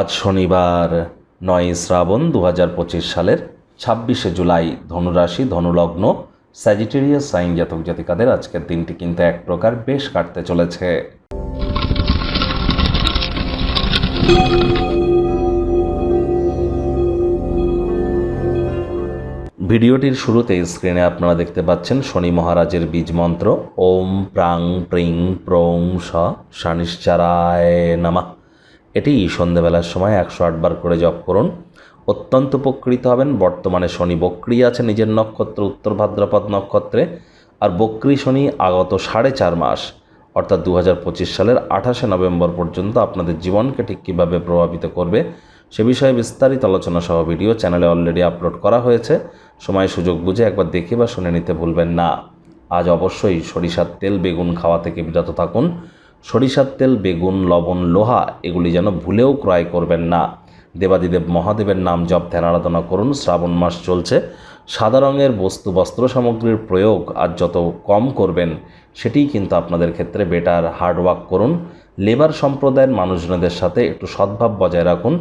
আজ শনিবার নয় শ্রাবণ দু হাজার পঁচিশ সালের ছাব্বিশে জুলাই ধনুরাশি ধনুলগ্ন স্যাজিটেরিয়াস সাইন জাতক জাতিকাদের আজকের দিনটি কিন্তু এক প্রকার বেশ কাটতে চলেছে। ভিডিওটির শুরুতে স্ক্রিনে আপনারা দেখতে পাচ্ছেন শনি মহারাজের বীজ মন্ত্র। ওম প্রাং প্রিং প্রং স নামা। এটি সন্ধেবেলার সময় একশো আটবার করে জপ করুন। অত্যন্ত উপকৃত হবেন। বর্তমানে শনি বক্রি আছে নিজের নক্ষত্র, উত্তর ভাদ্রপদ নক্ষত্রে। আর বক্রি শনি আগত সাড়ে চার মাস, অর্থাৎ দু হাজার পঁচিশ সালের আঠাশে নভেম্বর পর্যন্ত আপনাদের জীবনকে ঠিক কীভাবে প্রভাবিত করবে, সে বিষয়ে বিস্তারিত আলোচনা সহ ভিডিও চ্যানেলে অলরেডি আপলোড করা হয়েছে। সময় সুযোগ বুঝে একবার দেখে বা শুনে নিতে ভুলবেন না। আজ অবশ্যই সরিষার তেল, বেগুন, খাওয়া থেকে বিরত থাকুন। সরিষার তেল, বেগুন, লবণ, লোহা, এগুলি যেন ভুলেও ক্রয় করবেন না। দেবাদিদেব মহাদেবের নাম জপ ধ্যান আরাধনা করুন, শ্রাবণ মাস চলছে। সাদা রঙের বস্তু বস্ত্র সামগ্রীর প্রয়োগ আর যত কম করবেন সেটিই কিন্তু আপনাদের ক্ষেত্রে বেটার হার্ডওয়ার্ক করুন। লেবার সম্প্রদায়ের মানুষজনদের সাথে একটু সদ্ভাব বজায় রাখুন।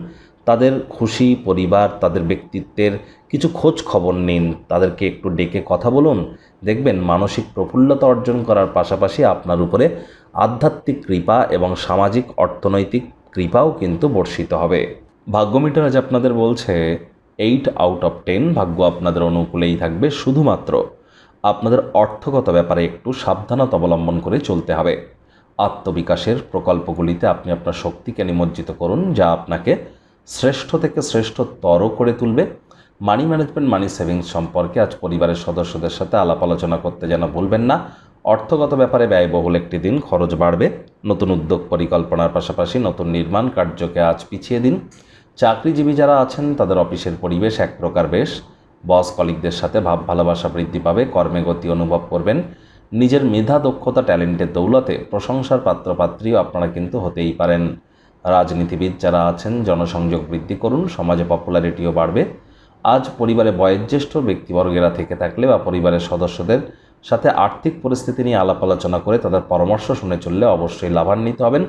তাদের খুশি পরিবার, তাদের ব্যক্তিত্বের কিছু খোঁজ খবর নিন। তাদেরকে একটু ডেকে কথা বলুন। দেখবেন মানসিক প্রফুল্লতা অর্জন করার পাশাপাশি আপনার উপরে আধ্যাত্মিক কৃপা এবং সামাজিক অর্থনৈতিক কৃপাও কিন্তু বর্ষিত হবে। ভাগ্যমিটার আজ আপনাদের বলছে, এইট আউট অফ টেন ভাগ্য আপনাদের অনুকূলেই থাকবে শুধুমাত্র। আপনাদের অর্থগত ব্যাপারে একটু সাবধানতা অবলম্বন করে চলতে হবে। আত্মবিকাশের প্রকল্পগুলিতে আপনি আপনার শক্তিকে নিমজ্জিত করুন, যা আপনাকে শ্রেষ্ঠ থেকে শ্রেষ্ঠতর করে তুলবে। মানি ম্যানেজমেন্ট মানি সেভিংস সম্পর্কে আজ পরিবারের সদস্যদের সাথে আলাপ আলোচনা করতে যেন ভুলবেন না। অর্থগত ব্যাপারে ব্যয়বহুল একটি দিন, খরচ বাড়বে। নতুন উদ্যোগ পরিকল্পনার পাশাপাশি নতুন নির্মাণ কার্যকে আজ পিছিয়ে দিন। চাকরিজীবী যারা আছেন, তাদের অফিসের পরিবেশ এক প্রকার বেশ। বস কলিকদের সাথে ভাব ভালোবাসা বৃদ্ধি পাবে, কর্মে গতি অনুভব করবেন। নিজের মেধা, দক্ষতা, ট্যালেন্টের দৌলতে প্রশংসার পাত্রপাত্রীও আপনারা কিন্তু হতেই পারেন। রাজনীতিবিদ যারা আছেন, জনসংযোগ বৃদ্ধি করুন, সমাজে পপুলারিটিও বাড়বে। আজ পরিবারে বয়োজ্যেষ্ঠ ব্যক্তিবর্গেরা থেকে থাকলে বা পরিবারের সদস্যদের সাথে আর্থিক পরিস্থিতি নিয়ে আলাপ আলোচনা করে তাদের পরামর্শ শুনে চললে অবশ্যই লাভান্বিত হবেন।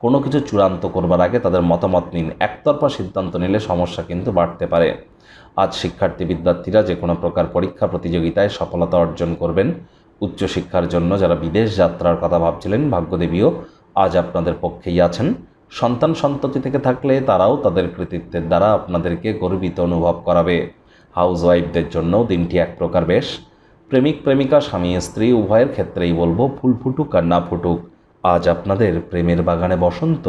কোনো কিছু চূড়ান্ত করবার আগে তাদের মতামত নিন। একতরফা সিদ্ধান্ত নিলে সমস্যা কিন্তু বাড়তে পারে। আজ শিক্ষার্থী বিদ্যার্থীরা যে কোনো প্রকার পরীক্ষা প্রতিযোগিতায় সফলতা অর্জন করবেন। উচ্চশিক্ষার জন্য যারা বিদেশ যাত্রার কথা ভাবছিলেন, ভাগ্যদেবীও আজ আপনাদের পক্ষেই আছেন। সন্তান সন্ততি থেকে থাকলে তারাও তাদের কৃতিত্বের দ্বারা আপনাদেরকে গর্বিত অনুভব করাবে। হাউস ওয়াইফদের জন্যও দিনটি এক প্রকার বেশ। প্রেমিক, প্রেমিকা, স্বামী, স্ত্রী, উভয়ের ক্ষেত্রেই বলব, ফুল ফুটুক আর না ফুটুক, আজ আপনাদের প্রেমের বাগানে বসন্ত।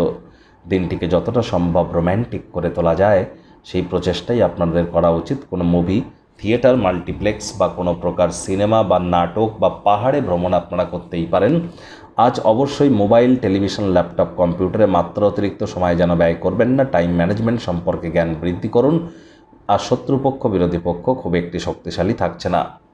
দিনটিকে যতটা সম্ভব রোম্যান্টিক করে তোলা যায়, সেই প্রচেষ্টাই আপনাদের করা উচিত। কোনো মুভি থিয়েটার, মাল্টিপ্লেক্স বা কোনো প্রকার সিনেমা বা নাটক বা পাহাড়ে ভ্রমণ আপনারা করতেই পারেন। আজ অবশ্যই মোবাইল, টেলিভিশন, ল্যাপটপ, কম্পিউটারে মাত্র অতিরিক্ত সময় যেন ব্যয় করবেন না। টাইম ম্যানেজমেন্ট সম্পর্কে জ্ঞান বৃদ্ধি করুন। আর শত্রুপক্ষ, বিরোধী পক্ষ খুব একটি শক্তিশালী থাকছে না।